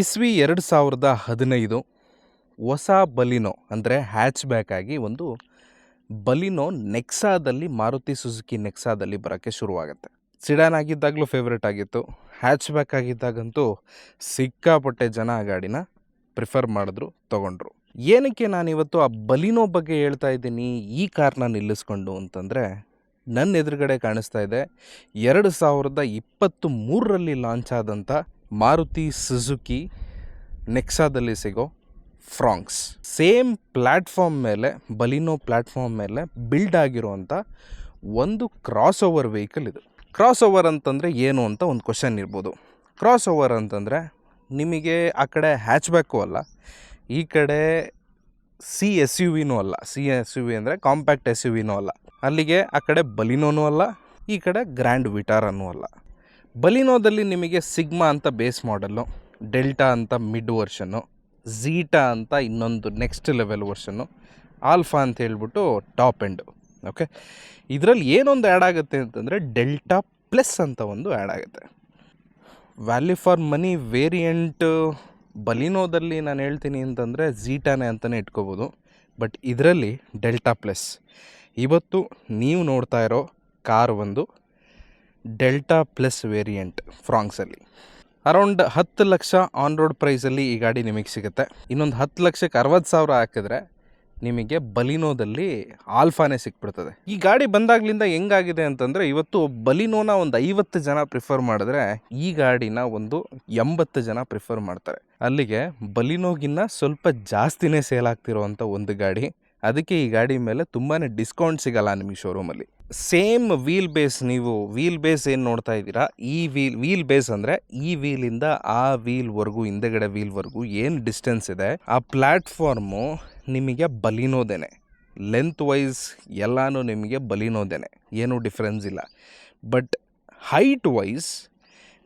ಇಸ್ವಿ ಎರಡು ಸಾವಿರದ ಹದಿನೈದು ಹೊಸ ಬಲಿನೋ, ಅಂದರೆ ಹ್ಯಾಚ್ ಬ್ಯಾಕ್ ಆಗಿ ಒಂದು ಬಲಿನೋ ನೆಕ್ಸಾದಲ್ಲಿ, ಮಾರುತಿ ಸುಜುಕಿ ನೆಕ್ಸಾದಲ್ಲಿ ಬರೋಕ್ಕೆ ಶುರುವಾಗುತ್ತೆ. ಸಿಡಾನ್ ಆಗಿದ್ದಾಗಲೂ ಫೇವ್ರೇಟ್ ಆಗಿತ್ತು. ಹ್ಯಾಚ್ ಬ್ಯಾಕ್ ಆಗಿದ್ದಾಗಂತೂ ಸಿಕ್ಕಾಪಟ್ಟೆ ಜನ ಆ ಗಾಡಿನ ಪ್ರಿಫರ್ ಮಾಡಿದ್ರು, ತೊಗೊಂಡ್ರು. ಏನಕ್ಕೆ ನಾನಿವತ್ತು ಆ ಬಲಿನೋ ಬಗ್ಗೆ ಹೇಳ್ತಾ ಇದ್ದೀನಿ, ಈ ಕಾರ್ನ ನಿಲ್ಲಿಸ್ಕೊಂಡು ಅಂತಂದರೆ, ನನ್ನ ಎದುರುಗಡೆ ಕಾಣಿಸ್ತಾ ಇದೆ, ಎರಡು ಸಾವಿರದ ಇಪ್ಪತ್ತು ಮೂರರಲ್ಲಿ ಲಾಂಚ್ ಆದಂಥ ಮಾರುತಿ ಸುಜುಕಿ, ನೆಕ್ಸಾದಲ್ಲಿ ಸಿಗೋ ಫ್ರಾಂಕ್ಸ್. ಸೇಮ್ ಪ್ಲ್ಯಾಟ್ಫಾರ್ಮ್ ಮೇಲೆ, ಬಲಿನೋ ಪ್ಲ್ಯಾಟ್ಫಾರ್ಮ್ ಮೇಲೆ ಬಿಲ್ಡ್ ಆಗಿರುವಂಥ ಒಂದು ಕ್ರಾಸ್ ಓವರ್ ವೆಹಿಕಲ್ ಇದು. ಕ್ರಾಸ್ ಓವರ್ ಅಂತಂದರೆ ಏನು ಅಂತ ಒಂದು ಕ್ವಶನ್ ಇರ್ಬೋದು. ಕ್ರಾಸ್ ಓವರ್ ಅಂತಂದರೆ ನಿಮಗೆ ಆ ಕಡೆ ಹ್ಯಾಚ್ ಬ್ಯಾಕು ಅಲ್ಲ, ಈ ಕಡೆ ಸಿ ಎಸ್ ಯು ವಿನೂ ಅಲ್ಲ. ಸಿ ಎಸ್ ಯು ವಿ ಅಂದರೆ ಕಾಂಪ್ಯಾಕ್ಟ್ ಎಸ್ ಯು ವಿನೂ ಅಲ್ಲ. ಅಲ್ಲಿಗೆ ಆ ಕಡೆ ಬಲಿನೋನೂ ಅಲ್ಲ, ಈ ಕಡೆ ಗ್ರ್ಯಾಂಡ್ ವಿಟಾರನೂ ಅಲ್ಲ. ಬಲಿನೋದಲ್ಲಿ ನಿಮಗೆ ಸಿಗ್ಮಾ ಅಂತ ಬೇಸ್ ಮಾಡಲ್ಲು, ಡೆಲ್ಟಾ ಅಂತ ಮಿಡ್ ವರ್ಷನ್ನು, ಝೀಟಾ ಅಂತ ಇನ್ನೊಂದು ನೆಕ್ಸ್ಟ್ ಲೆವೆಲ್ ವರ್ಷನ್ನು, ಆಲ್ಫಾ ಅಂತ ಹೇಳ್ಬಿಟ್ಟು ಟಾಪ್ ಎಂಡು, ಓಕೆ? ಇದರಲ್ಲಿ ಏನೊಂದು ಆ್ಯಡ್ ಆಗುತ್ತೆ ಅಂತಂದರೆ ಡೆಲ್ಟಾ ಪ್ಲಸ್ ಅಂತ ಒಂದು ಆ್ಯಡ್ ಆಗುತ್ತೆ. ವ್ಯಾಲ್ಯೂ ಫಾರ್ ಮನಿ ವೇರಿಯಂಟ್ ಬಲಿನೋದಲ್ಲಿ ನಾನು ಹೇಳ್ತೀನಿ ಅಂತಂದರೆ ಝೀಟಾನೇ ಅಂತಲೇ ಇಟ್ಕೋಬೋದು, ಬಟ್ ಇದರಲ್ಲಿ ಡೆಲ್ಟಾ ಪ್ಲಸ್. ಇವತ್ತು ನೀವು ನೋಡ್ತಾ ಇರೋ ಕಾರ್ ಒಂದು ಡೆಲ್ಟಾ ಪ್ಲಸ್ ವೇರಿಯಂಟ್ ಫ್ರಾಂಕ್ಸಲ್ಲಿ ಅರೌಂಡ್ ಹತ್ತು ಲಕ್ಷ ಆನ್ ರೋಡ್ ಪ್ರೈಸಲ್ಲಿ ಈ ಗಾಡಿ ನಿಮಗೆ ಸಿಗುತ್ತೆ. ಇನ್ನೊಂದು ಹತ್ತು ಲಕ್ಷಕ್ಕೆ ಅರವತ್ತು ಸಾವಿರ ಹಾಕಿದ್ರೆ ನಿಮಗೆ ಬಲಿನೋದಲ್ಲಿ ಆಲ್ಫಾನೇ ಸಿಕ್ಬಿಡ್ತದೆ. ಈ ಗಾಡಿ ಬಂದಾಗ್ಲಿಂದ ಹೆಂಗಾಗಿದೆ ಅಂತಂದರೆ ಇವತ್ತು ಬಲಿನೋನ ಒಂದು ಐವತ್ತು ಜನ ಪ್ರಿಫರ್ ಮಾಡಿದ್ರೆ ಈ ಗಾಡಿನ ಒಂದು ಎಂಬತ್ತು ಜನ ಪ್ರಿಫರ್ ಮಾಡ್ತಾರೆ. ಅಲ್ಲಿಗೆ ಬಲಿನೋಗಿನ್ನ ಸ್ವಲ್ಪ ಜಾಸ್ತಿನೇ ಸೇಲ್ ಆಗ್ತಿರೋವಂಥ ಒಂದು ಗಾಡಿ ಅದಕ್ಕೆ ಈ ಗಾಡಿ ಮೇಲೆ ತುಂಬಾ ಡಿಸ್ಕೌಂಟ್ ಸಿಗಲ್ಲ ನಿಮಗೆ ಶೋರೂಮಲ್ಲಿ ಸೇಮ್ ವೀಲ್ ಬೇಸ್ ನೀವು ವೀಲ್ ಬೇಸ್ ಏನು ನೋಡ್ತಾ ಇದ್ದೀರಾ? ಈ ವೀಲ್ ವೀಲ್ ಬೇಸ್ ಅಂದರೆ ಈ ವೀಲಿಂದ ಆ ವೀಲ್ವರೆಗೂ ಹಿಂದೆಗಡೆ ವೀಲ್ವರೆಗೂ ಏನು ಡಿಸ್ಟೆನ್ಸ್ ಇದೆ, ಆ ಪ್ಲ್ಯಾಟ್ಫಾರ್ಮು ನಿಮಗೆ ಬಲಿನೋದೇನೆ. ಲೆಂತ್ ವೈಸ್ ಎಲ್ಲನೂ ನಿಮಗೆ ಬಲಿನೋದೇನೆ. ಏನೂ ಡಿಫ್ರೆನ್ಸ್ ಇಲ್ಲ. ಬಟ್ ಹೈಟ್ ವೈಸ್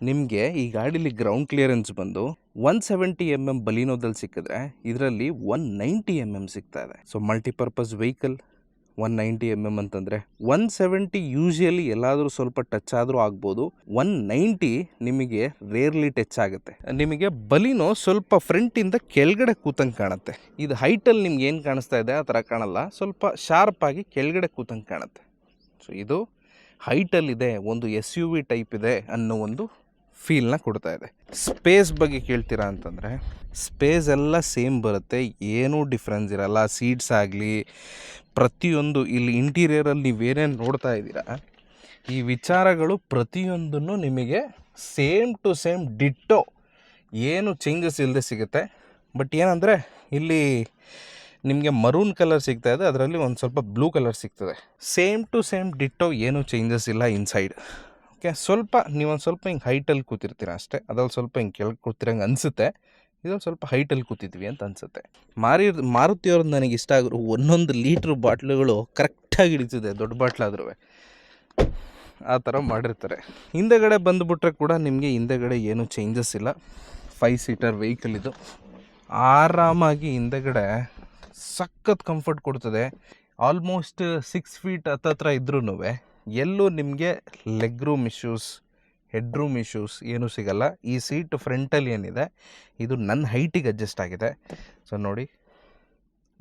ನಿಮಗೆ ಈ ಗಾಡೀಲಿ ಗ್ರೌಂಡ್ ಕ್ಲಿಯರೆನ್ಸ್ ಬಂದು ಒನ್ ಸೆವೆಂಟಿ ಎಂ ಎಂ ಬಲಿನೋದಲ್ಲಿ ಸಿಕ್ಕಿದ್ರೆ ಇದರಲ್ಲಿ ಒನ್ ನೈಂಟಿ ಎಂ ಎಂ ಸಿಗ್ತಾ ಇದೆ. So multipurpose vehicle one ninety M M ಅಂತಂದರೆ ಒನ್ ಸೆವೆಂಟಿ ಯೂಶಿಯಲಿ ಎಲ್ಲಾದರೂ ಸ್ವಲ್ಪ ಟಚ್ ಆದರೂ ಆಗ್ಬೋದು. ಒನ್ ನೈಂಟಿ ನಿಮಗೆ ರೇರ್ಲಿ ಟಚ್ ಆಗುತ್ತೆ. ನಿಮಗೆ ಬಲಿನೋ ಸ್ವಲ್ಪ ಫ್ರಂಟಿಂದ ಕೆಳಗಡೆ ಕೂತಂಗೆ ಕಾಣುತ್ತೆ. ಇದು ಹೈಟಲ್ಲಿ ನಿಮ್ಗೆ ಏನು ಕಾಣಿಸ್ತಾ ಇದೆ? ಆ ಥರ ಕಾಣಲ್ಲ. ಸ್ವಲ್ಪ ಶಾರ್ಪ್ ಆಗಿ ಕೆಳಗಡೆ ಕೂತಂಗೆ ಕಾಣುತ್ತೆ. ಸೊ ಇದು ಹೈಟಲ್ಲಿದೆ ಒಂದು ಎಸ್ ಯು ವಿ ಟೈಪ್ ಇದೆ ಅನ್ನೋ ಒಂದು ಫೀಲ್ನ ಕೊಡ್ತಾ ಇದೆ. ಸ್ಪೇಸ್ ಬಗ್ಗೆ ಕೇಳ್ತೀರಾ ಅಂತಂದರೆ ಸ್ಪೇಸ್ ಎಲ್ಲ ಸೇಮ್ ಬರುತ್ತೆ. ಏನೂ ಡಿಫ್ರೆನ್ಸ್ ಇರಲ್ಲ. ಸೀಟ್ಸ್ ಆಗಲಿ, ಪ್ರತಿಯೊಂದು ಇಲ್ಲಿ ಇಂಟೀರಿಯರಲ್ಲಿ ನೀವೇನೇನು ನೋಡ್ತಾ ಇದ್ದೀರಾ, ಈ ವಿಚಾರಗಳು ಪ್ರತಿಯೊಂದನ್ನು ನಿಮಗೆ ಸೇಮ್ ಟು ಸೇಮ್ ಡಿಟ್ಟೋ ಏನು ಚೇಂಜಸ್ ಇಲ್ಲದೆ ಸಿಗುತ್ತೆ. ಬಟ್ ಏನಂದರೆ, ಇಲ್ಲಿ ನಿಮಗೆ ಮರೂನ್ ಕಲರ್ ಸಿಗ್ತಾ ಇದೆ. ಅದರಲ್ಲಿ ಒಂದು ಸ್ವಲ್ಪ ಬ್ಲೂ ಕಲರ್ ಸಿಗ್ತದೆ. ಸೇಮ್ ಟು ಸೇಮ್ ಡಿಟ್ಟೋ ಏನೂ ಚೇಂಜಸ್ ಇಲ್ಲ ಇನ್ಸೈಡ್ ಸ್ವಲ್ಪ ನೀವೊಂದು ಸ್ವಲ್ಪ ಹಿಂಗೆ ಹೈಟಲ್ಲಿ ಕೂತಿರ್ತೀರ ಅಷ್ಟೇ. ಅದ್ರಲ್ಲಿ ಸ್ವಲ್ಪ ಹಿಂಗೆ ಕೆಳಗೆ ಕೂತಿರಂಗೆ ಅನಿಸುತ್ತೆ. ಇದೊಂದು ಸ್ವಲ್ಪ ಹೈಟಲ್ಲಿ ಕೂತಿದ್ವಿ ಅಂತ ಅನಿಸುತ್ತೆ. ಮಾರಿ ಮಾರುತಿಯವ್ರದ್ದು ನನಗೆ ಇಷ್ಟ ಆಗಿರೋ ಒಂದೊಂದು ಲೀಟ್ರ್ ಬಾಟ್ಲುಗಳು ಕರೆಕ್ಟಾಗಿ ಹಿಡಿತಿದೆ, ದೊಡ್ಡ ಬಾಟ್ಲಾದ್ರೂ ಆ ಥರ ಮಾಡಿರ್ತಾರೆ. ಹಿಂದೆಗಡೆ ಬಂದುಬಿಟ್ರೆ ಕೂಡ ನಿಮಗೆ ಹಿಂದೆಗಡೆ ಏನೂ ಚೇಂಜಸ್ ಇಲ್ಲ. ಫೈವ್ ಸೀಟರ್ ವೆಹಿಕಲ್ ಇದು. ಆರಾಮಾಗಿ ಹಿಂದೆಗಡೆ ಸಖತ್ ಕಂಫರ್ಟ್ ಕೊಡ್ತದೆ. ಆಲ್ಮೋಸ್ಟ್ ಸಿಕ್ಸ್ ಫೀಟ್ ಹತ್ತತ್ರ ಇದ್ರೂ ಎಲ್ಲೂ ನಿಮಗೆ leg room issues head room issues ಏನೂ ಸಿಗಲ್ಲ. ಈ ಸೀಟ್ ಫ್ರಂಟಲ್ಲಿ ಏನಿದೆ, ಇದು ನನ್ನ ಹೈಟಿಗೆ ಅಡ್ಜಸ್ಟ್ ಆಗಿದೆ. ಸೊ ನೋಡಿ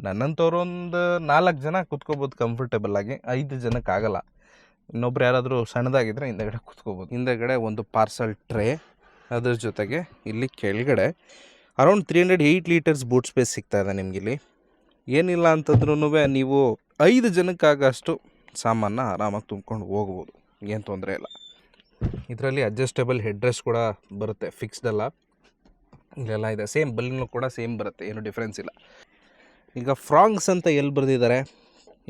ನನ್ನಂಥವ್ರು ಒಂದು ನಾಲ್ಕು ಜನ ಕುತ್ಕೋಬೋದು ಕಂಫರ್ಟೇಬಲ್ ಆಗಿ, ಐದು ಜನಕ್ಕೆ ಆಗಲ್ಲ. ಇನ್ನೊಬ್ರು ಯಾರಾದರೂ ಸಣ್ಣದಾಗಿದ್ದರೆ ಹಿಂದೆಗಡೆ ಕುತ್ಕೋಬೋದು. ಹಿಂದೆಗಡೆ ಒಂದು ಪಾರ್ಸಲ್ ಟ್ರೇ ಅದ್ರ ಜೊತೆಗೆ ಇಲ್ಲಿ ಕೆಳಗಡೆ around three hundred eight litres boot space ಸಿಗ್ತಾಯಿದೆ ನಿಮಗಿಲ್ಲಿ. ಏನಿಲ್ಲ ಅಂತಂದ್ರೂ ನೀವು ಐದು ಜನಕ್ಕಾಗಷ್ಟು ಸಾಮಾನ ಆರಾಮಾಗಿ ತುಂಬ್ಕೊಂಡು ಹೋಗ್ಬೋದು, ಏನು ತೊಂದರೆ ಇಲ್ಲ. ಇದರಲ್ಲಿ ಅಡ್ಜಸ್ಟೇಬಲ್ ಹೆಡ್ ರೆಸ್ಟ್ ಕೂಡ ಬರುತ್ತೆ ಫಿಕ್ಸ್ಡ್ ಅಲ್ಲ. ಇಲ್ಲೆಲ್ಲ ಇದೆ ಸೇಮ್ ಬಲ್ಲಿನೂ ಕೂಡ ಸೇಮ್ ಬರುತ್ತೆ, ಏನು ಡಿಫ್ರೆನ್ಸ್ ಇಲ್ಲ. ಈಗ ಫ್ರಾಂಗ್ಸ್ ಅಂತ ಎಲ್ಲಿ ಬರೆದಿದ್ದಾರೆ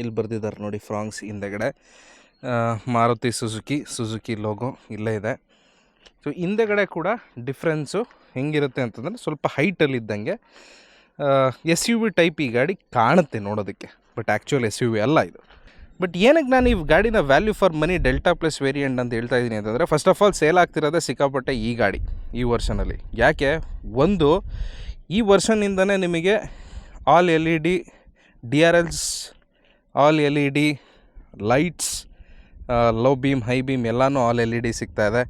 ಇಲ್ಲಿ ಬರೆದಿದ್ದಾರೆ ನೋಡಿ ಫ್ರಾಂಗ್ಸ್ ಹಿಂದೆಗಡೆ. ಮಾರುತಿ ಸುಜುಕಿ ಸುಜುಕಿ ಲೋಗೋ ಇಲ್ಲೇ ಇದೆ. ಸೊ ಹಿಂದೆಗಡೆ ಕೂಡ ಡಿಫ್ರೆನ್ಸು ಹೆಂಗಿರುತ್ತೆ ಅಂತಂದರೆ ಸ್ವಲ್ಪ ಹೈಟಲ್ಲಿ ಇದ್ದಂಗೆ ಎಸ್ ಯು ವಿ ಟೈಪ್ ಈ ಗಾಡಿ ಕಾಣುತ್ತೆ ನೋಡೋದಕ್ಕೆ but actual S U V ಅಲ್ಲ ಇದು. ಬಟ್ ಏನಕ್ಕೆ ನಾನು ಈ ಗಾಡಿನ value for money delta plus variant ಅಂತ ಹೇಳ್ತಾ ಇದ್ದೀನಿ ಅಂತಂದರೆ ಫಸ್ಟ್ ಆಫ್ ಆಲ್ ಸೇಲ್ ಆಗ್ತಿರೋದೇ ಸಿಕ್ಕಾಪಟ್ಟೆ ಈ ಗಾಡಿ, ಈ ವರ್ಷನಲ್ಲಿ. ಯಾಕೆ? ಒಂದು, ಈ ವರ್ಷನಿಂದನೇ ನಿಮಗೆ all L E D D R Ls all L E D lights low beam high beam ಎಲ್ಲನೂ ಆಲ್ ಎಲ್ ಇ ಡಿ ಸಿಗ್ತಾಯಿದೆ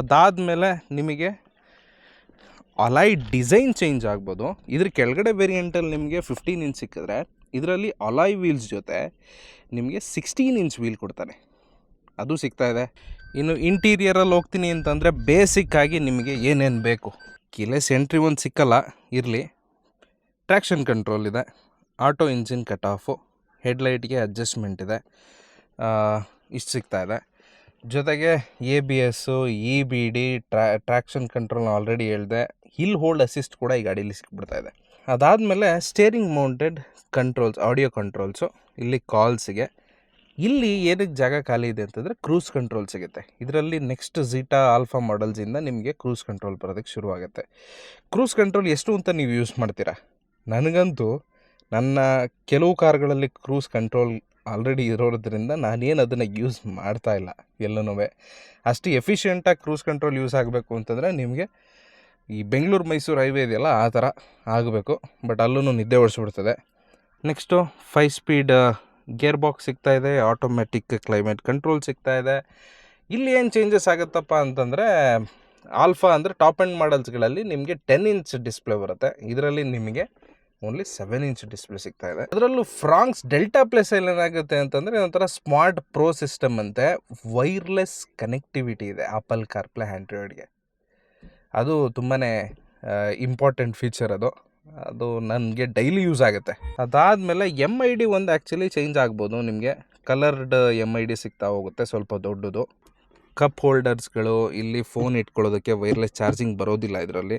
ಅದಾದಮೇಲೆ ನಿಮಗೆ ಅಲೈ ಡಿಸೈನ್ ಚೇಂಜ್ ಆಗ್ಬೋದು. ಇದ್ರ ಕೆಳಗಡೆ ವೇರಿಯಂಟಲ್ಲಿ ನಿಮಗೆ ಫಿಫ್ಟೀನ್ ಇಂಚ್ ಸಿಕ್ಕಿದ್ರೆ ಇದರಲ್ಲಿ ಅಲಾಯ್ ವೀಲ್ಸ್ ಜೊತೆ ನಿಮಗೆ ಸಿಕ್ಸ್ಟೀನ್ ಇಂಚ್ ವೀಲ್ ಕೊಡ್ತಾನೆ ಅದು ಸಿಗ್ತಾ ಇದೆ. ಇನ್ನು ಇಂಟೀರಿಯರಲ್ಲಿ ಹೋಗ್ತೀನಿ ಅಂತಂದರೆ ಬೇಸಿಕ್ಕಾಗಿ ನಿಮಗೆ ಏನೇನು ಬೇಕು? ಕಿಲೆ ಸೆಂಟ್ರಿ ಒಂದು ಸಿಕ್ಕಲ್ಲ, ಇರಲಿ. ಟ್ರ್ಯಾಕ್ಷನ್ ಕಂಟ್ರೋಲ್ ಇದೆ. ಆಟೋ ಇಂಜಿನ್ ಕಟ್ ಆಫು ಹೆಡ್ಲೈಟ್ಗೆ ಅಡ್ಜಸ್ಟ್ಮೆಂಟ್ ಇದೆ. ಇಷ್ಟು ಸಿಗ್ತಾ ಇದೆ. ಜೊತೆಗೆ A B S E B D ಟ್ರ್ಯಾ traction control already ಹೇಳಿದೆ. ಹಿಲ್ ಹೋಲ್ಡ್ ಅಸಿಸ್ಟ್ ಕೂಡ ಈ ಗಾಡೀಲಿ ಸಿಕ್ಬಿಡ್ತಾ ಇದೆ. ಅದಾದಮೇಲೆ steering mounted controls audio controls ಇಲ್ಲಿ ಕಾಲ್ಸಿಗೆ ಇಲ್ಲಿ ಏನಕ್ಕೆ ಜಾಗ ಖಾಲಿ ಇದೆ ಅಂತಂದರೆ ಕ್ರೂಸ್ ಕಂಟ್ರೋಲ್ ಸಿಗುತ್ತೆ. ಇದರಲ್ಲಿ ನೆಕ್ಸ್ಟ್ ಝೀಟಾ ಆಲ್ಫಾ ಮಾಡಲ್ಸಿಂದ ನಿಮಗೆ ಕ್ರೂಸ್ ಕಂಟ್ರೋಲ್ ಬರೋದಕ್ಕೆ ಶುರುವಾಗುತ್ತೆ. ಕ್ರೂಸ್ ಕಂಟ್ರೋಲ್ ಎಷ್ಟು ಅಂತ ನೀವು ಯೂಸ್ ಮಾಡ್ತೀರಾ? ನನಗಂತೂ ನನ್ನ ಕೆಲವು ಕಾರ್ಗಳಲ್ಲಿ ಕ್ರೂಸ್ ಕಂಟ್ರೋಲ್ ಆಲ್ರೆಡಿ ಇರೋದ್ರಿಂದ ನಾನೇನು ಅದನ್ನು ಯೂಸ್ ಮಾಡ್ತಾ ಇಲ್ಲ ಎಲ್ಲನೂ ಅಷ್ಟು ಎಫಿಷಿಯೆಂಟಾಗಿ ಕ್ರೂಸ್ ಕಂಟ್ರೋಲ್ ಯೂಸ್ ಆಗಬೇಕು ಅಂತಂದರೆ ನಿಮಗೆ ಈ ಬೆಂಗಳೂರು ಮೈಸೂರು ಹೈವೇ ಇದೆಯಲ್ಲ, ಆ ಥರ ಆಗಬೇಕು. ಬಟ್ ಅಲ್ಲೂ ನಿದ್ದೆ ಓಡಿಸ್ಬಿಡ್ತದೆ. Next five speed gear box ಸಿಗ್ತಾ ಇದೆ ಆಟೋಮೆಟಿಕ್ ಕ್ಲೈಮೇಟ್ ಕಂಟ್ರೋಲ್ ಸಿಗ್ತಾ ಇದೆ. ಇಲ್ಲಿ ಏನು ಚೇಂಜಸ್ ಆಗುತ್ತಪ್ಪ ಅಂತಂದರೆ, ಆಲ್ಫಾ ಅಂದರೆ ಟಾಪ್ ಆ್ಯಂಡ್ ಮಾಡಲ್ಸ್ಗಳಲ್ಲಿ ನಿಮಗೆ ಟೆನ್ ಇಂಚ್ ಡಿಸ್ಪ್ಲೇ ಬರುತ್ತೆ. ಇದರಲ್ಲಿ ನಿಮಗೆ ಓನ್ಲಿ ಸೆವೆನ್ ಇಂಚ್ ಡಿಸ್ಪ್ಲೇ ಸಿಗ್ತಾ ಇದೆ. ಅದರಲ್ಲೂ ಫ್ರಾಂಕ್ಸ್ ಡೆಲ್ಟಾ ಪ್ಲಸ್ ಅಲ್ಲಿ ಏನಾಗುತ್ತೆ ಅಂತಂದರೆ, ಒಂಥರ ಸ್ಮಾರ್ಟ್ ಪ್ರೋ ಸಿಸ್ಟಮ್ ಅಂತೆ. ವೈರ್ಲೆಸ್ ಕನೆಕ್ಟಿವಿಟಿ ಇದೆ ಆಪಲ್ ಕಾರ್ಪ್ಲೇ ಆ್ಯಂಡ್ರಾಯ್ಡ್ಗೆ ಅದು ತುಂಬಾ ಇಂಪಾರ್ಟೆಂಟ್ ಫೀಚರ್ ಅದು. ಅದು ನನಗೆ ಡೈಲಿ ಯೂಸ್ ಆಗುತ್ತೆ. ಅದಾದಮೇಲೆ ಎಂ ಐ ಡಿ ಒಂದು ಆ್ಯಕ್ಚುಲಿ ಚೇಂಜ್ ಆಗ್ಬೋದು ನಿಮಗೆ. ಕಲರ್ಡ್ ಎಂ ಐ ಡಿ ಸಿಗ್ತಾ ಹೋಗುತ್ತೆ ಸ್ವಲ್ಪ ದೊಡ್ಡದು. ಕಪ್ ಹೋಲ್ಡರ್ಸ್ಗಳು ಇಲ್ಲಿ ಫೋನ್ ಇಟ್ಕೊಳ್ಳೋದಕ್ಕೆ ವೈರ್ಲೆಸ್ ಚಾರ್ಜಿಂಗ್ ಬರೋದಿಲ್ಲ ಇದರಲ್ಲಿ.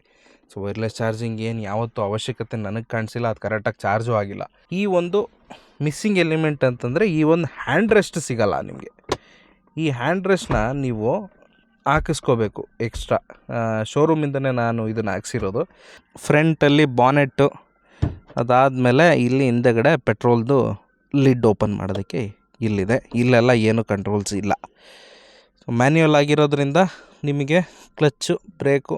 ಸೊ ವೈರ್ಲೆಸ್ ಚಾರ್ಜಿಂಗ್ ಏನು ಯಾವತ್ತೂ ಅವಶ್ಯಕತೆ ನನಗೆ ಕಾಣಿಸಿಲ್ಲ, ಅದು ಕರೆಕ್ಟಾಗಿ ಚಾರ್ಜು ಆಗಿಲ್ಲ. ಈ ಒಂದು ಮಿಸ್ಸಿಂಗ್ ಎಲಿಮೆಂಟ್ ಅಂತಂದರೆ ಈ ಒಂದು ಹ್ಯಾಂಡ್ ರೆಸ್ಟ್ ಸಿಗಲ್ಲ ನಿಮಗೆ. ಈ ಹ್ಯಾಂಡ್ ರೆಸ್ಟ್ನ ನೀವು ಹಾಕಿಸ್ಕೋಬೇಕು ಎಕ್ಸ್ಟ್ರಾ ಶೋರೂಮಿಂದನೇ ನಾನು ಇದನ್ನು ಹಾಕ್ಸಿರೋದು. ಫ್ರಂಟಲ್ಲಿ ಬಾನೆಟ್ಟು ಅದಾದಮೇಲೆ ಇಲ್ಲಿ ಹಿಂದೆಗಡೆ ಪೆಟ್ರೋಲ್ದು ಲಿಡ್ ಓಪನ್ ಮಾಡೋದಕ್ಕೆ ಇಲ್ಲಿದೆ. ಇಲ್ಲೆಲ್ಲ ಏನು ಕಂಟ್ರೋಲ್ಸ್ ಇಲ್ಲ. ಮ್ಯಾನ್ಯುವಲ್ ಆಗಿರೋದ್ರಿಂದ ನಿಮಗೆ ಕ್ಲಚ್ಚು ಬ್ರೇಕು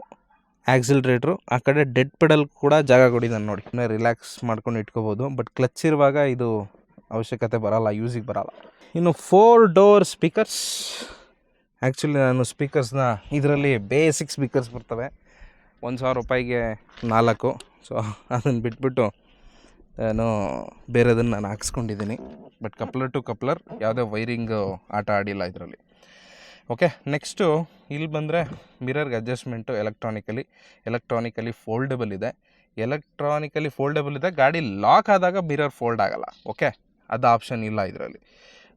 ಆ್ಯಕ್ಸಿಲ್ರೇಟ್ರು ಆ ಕಡೆ ಡೆಡ್ ಪೆಡಲ್ ಕೂಡ ಜಾಗ ಕೊಡಿದ್ದಾನೆ ನೋಡಿ. ರಿಲ್ಯಾಕ್ಸ್ ಮಾಡ್ಕೊಂಡು ಇಟ್ಕೋಬೋದು. ಬಟ್ ಕ್ಲಚ್ ಇರುವಾಗ ಇದು ಅವಶ್ಯಕತೆ ಬರಲ್ಲ ಯೂಸಿಗೆ ಬರಲ್ಲ. ಇನ್ನು ಫೋರ್ ಡೋರ್ ಸ್ಪೀಕರ್ಸ್ ಆ್ಯಕ್ಚುಲಿ ನಾನು ಸ್ಪೀಕರ್ಸ್ನ ಇದರಲ್ಲಿ ಬೇಸಿಕ್ ಸ್ಪೀಕರ್ಸ್ ಬರ್ತವೆ. ಒಂದು ಸಾವಿರ ರೂಪಾಯಿಗೆ ನಾಲ್ಕು. ಸೊ ಅದನ್ನು ಬಿಟ್ಬಿಟ್ಟು ನಾನು ಬೇರೆದನ್ನು ನಾನು ಹಾಕ್ಸ್ಕೊಂಡಿದ್ದೀನಿ. ಬಟ್ ಕಪ್ಲರ್ ಟು ಕಪ್ಲರ್ ಯಾವುದೇ ವೈರಿಂಗು ಆಟ ಆಡಿಲ್ಲ ಇದರಲ್ಲಿ. ಓಕೆ ನೆಕ್ಸ್ಟು ಇಲ್ಲಿ ಬಂದರೆ ಮಿರರ್ಗೆ ಅಡ್ಜಸ್ಟ್ಮೆಂಟು ಎಲೆಕ್ಟ್ರಾನಿಕಲಿ ಎಲೆಕ್ಟ್ರಾನಿಕಲಿ ಫೋಲ್ಡಬಲ್ ಇದೆ. ಎಲೆಕ್ಟ್ರಾನಿಕಲಿ ಫೋಲ್ಡಬಲ್ ಇದೆ. ಗಾಡಿ ಲಾಕ್ ಆದಾಗ ಮಿರರ್ ಫೋಲ್ಡ್ ಆಗಲ್ಲ. ಓಕೆ ಅದು ಆಪ್ಷನ್ ಇಲ್ಲ ಇದರಲ್ಲಿ.